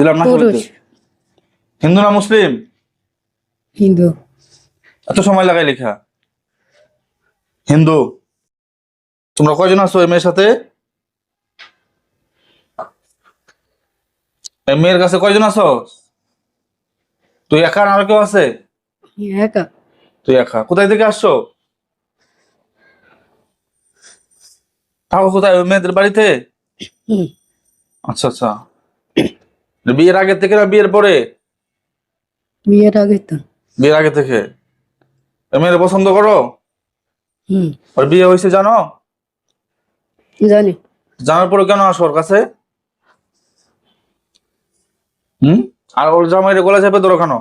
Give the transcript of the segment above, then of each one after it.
দিলাম না পুরুষ। হিন্দু না মুসলিম? হিন্দু। এত সময় লাগাই লেখা। হিন্দু। তোমরা কয়জন আছো মেয়ের সাথে? এই মেয়ের কাছে কয়জন আছো? তুই একা আর কেউ আছে? একা। তুই একা। কোথায় থেকে আসছো? থাকো কোথায়? মেয়েদের বাড়িতে? আচ্ছা আচ্ছা। বিয়ের আগে থেকে না বিয়ের পরে? বিয়ের আগে তো। বিয়ের আগে থেকে? মেয়ের পছন্দ করো? হুম। ওর বিয়ে হয়েছে জানো? জানি। জানার পরে কেন আসো ওর কাছে? হুম? আর ওর জামাইরে গলা চাপে ধরো কেন?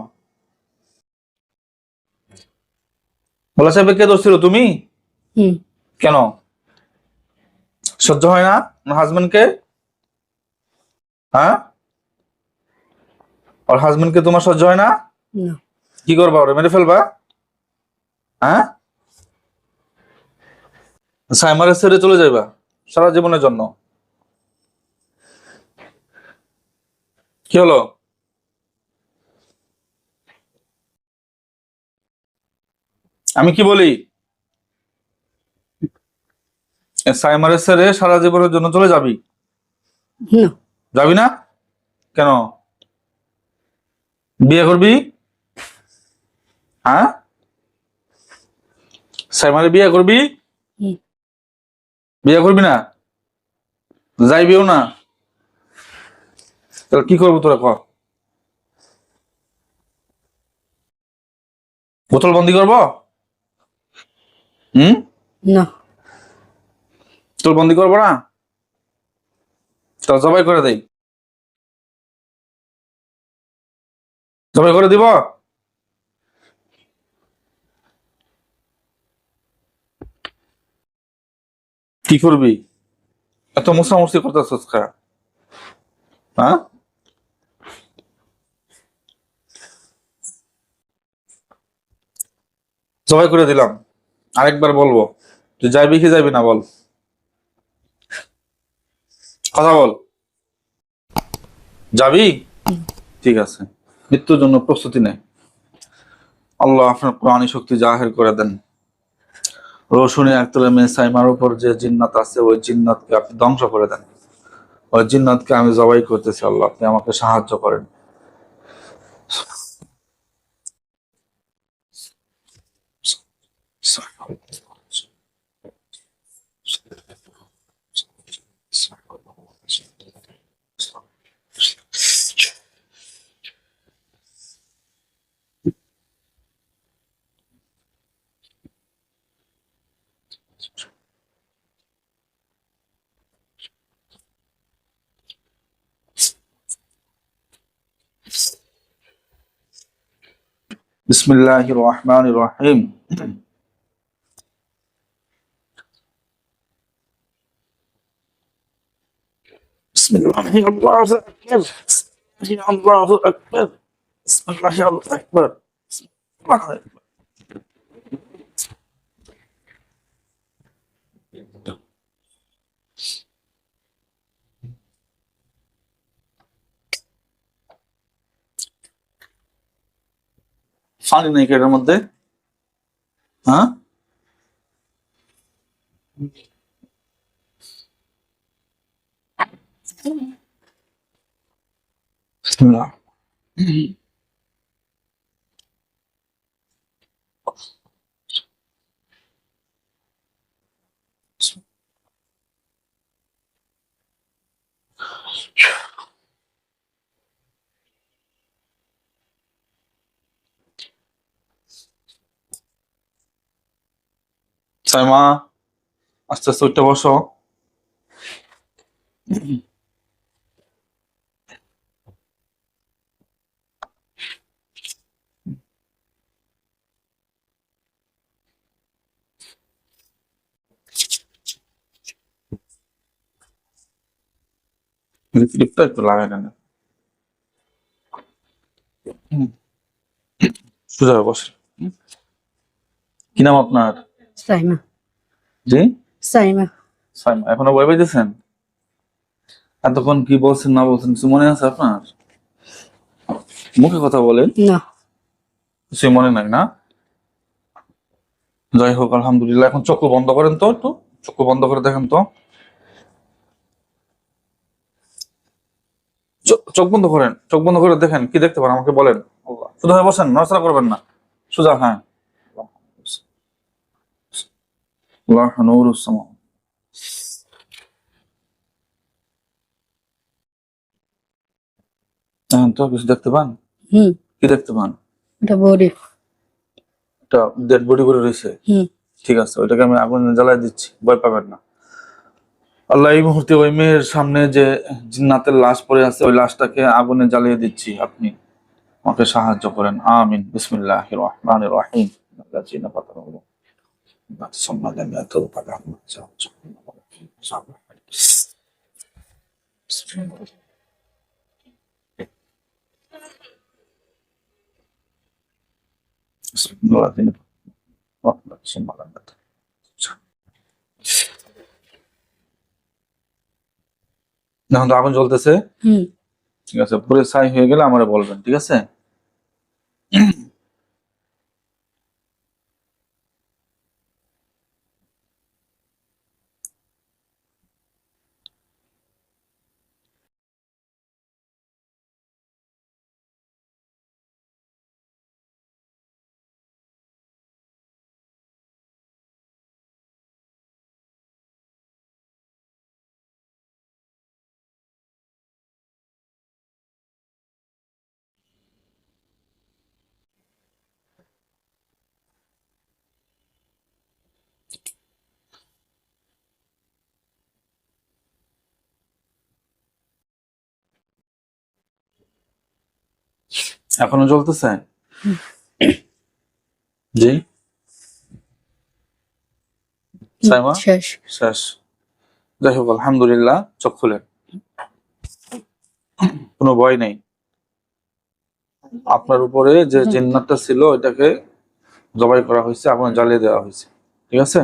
গলা চাপে কে ধরছিল তুমি? হুম। কেন? সহ্য হয় না? হাজবেন্ডকে হ্যাঁ? ওর হাজবেন্ডকে তোমার সহ্য হয় না? কি করবা ওরে মেরে ফেলবা? হ্যাঁ? সাইমারের ছেড়ে চলে যাইবা সারা জীবনের জন্য। কি হলো? আমি কি বলি? সাইমারের ছেড়ে সারা জীবনের জন্য চলে যাবি? যাবি না? কেন? বিয়ে করবি? হ্যাঁ? সাইমারে বিয়ে করবি। বিয়ে করবি না? যাইবিও না? তাহলে কি করব তোরা ক? বোতল বন্দি করব? হুম? না। বোতল বন্দি করব না? তাহলে জবাই করে দেই। জবাই করে দিব। কি করবি? এত মুসামুসি করতেছস খা হ্যাঁ? জবাই করে দিলাম। আরেকবার বলব তুই যাইবি কি যাইবি না বল। কথা বল। যাবি? ঠিক আছে। মৃত্যুর জন্য প্রস্তুতি নেয়। আল্লাহ আপনার প্রাণী শক্তি জাহের করে দেন। রসুনি একতলা মেয়ে সাইমার উপর যে জিন্নাত আছে, ওই জিন্নাতকে আপনি ধ্বংস করে দেন। ওই জিন্নাতকে আমি জবাই করতেছি আল্লাহ, আপনি আমাকে সাহায্য করেন। بسم الله الرحمن الرحيم بسم الله الله أكبر بسم الله الله أكبر بسم الله الله أكبر بسم الله أكبر পানি নেই কি এটার মধ্যে হ্যাঁ বিসমিল্লাহ। সাইমা আস্তে আস্তে উঠতে বসো। লাগাই নেন সোজা বসে। কি নাম আপনার? সাইমা। জি? সাইমা। সাইমা এখনও পাইতেছেন? এতক্ষণ কি বলছেন না বলছেন কিছু মনে আছে আপনার? মুখে কথা বলেন। না। কিছুই মনে নাই না? যাই হোক আলহামদুলিল্লাহ এখন চক্ষু বন্ধ করেন তো একটু। চক্ষু বন্ধ করে দেখেন তো। চোখ- চোখ বন্ধ করেন চোখ বন্ধ করে দেখেন কি দেখতে পারেন আমাকে বলেন। শুধু হয়ে বসেন নড়াচড়া করবেন না। সোজা হ্যাঁ। আল্লাহ নূরুস সামা এখন তো কিছু দেখতে পান? হুম। কি দেখতে পান? এটা বডি একটা ডেড বডি করে রয়েছে? হুম। ঠিক আছে ওইটাকে আমি আগুন জ্বালাই দিচ্ছি ভয় পাবেন না। আল্লাহ এই মুহূর্তে ওই মেয়ের সামনে যে জিন্নাতের লাশ পড়ে আছে ওই লাশটাকে আগুনে জ্বালিয়ে দিচ্ছি আপনি আমাকে সাহায্য করেন। আমিন। বিসমিল্লাহ রহমান রহিম। পাতা এখন তো আগুন জ্বলতেছে। হুম। ঠিক আছে পুরো ছাই হয়ে গেলে আমারে বলবেন ঠিক আছে? এখনও জ্বলতেছে? জি। শেষ। শেষ। যাই হোক আলহামদুলিল্লাহ চোখ খুলেন কোনো ভয় নেই। আপনার উপরে যে জিন্নাতটা ছিল ওইটাকে জবাই করা হয়েছে আগুনে জ্বালিয়ে দেওয়া হয়েছে। ঠিক আছে?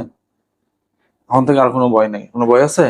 এখন থেকে আর কোনো ভয় নেই। কোনো ভয় আছে?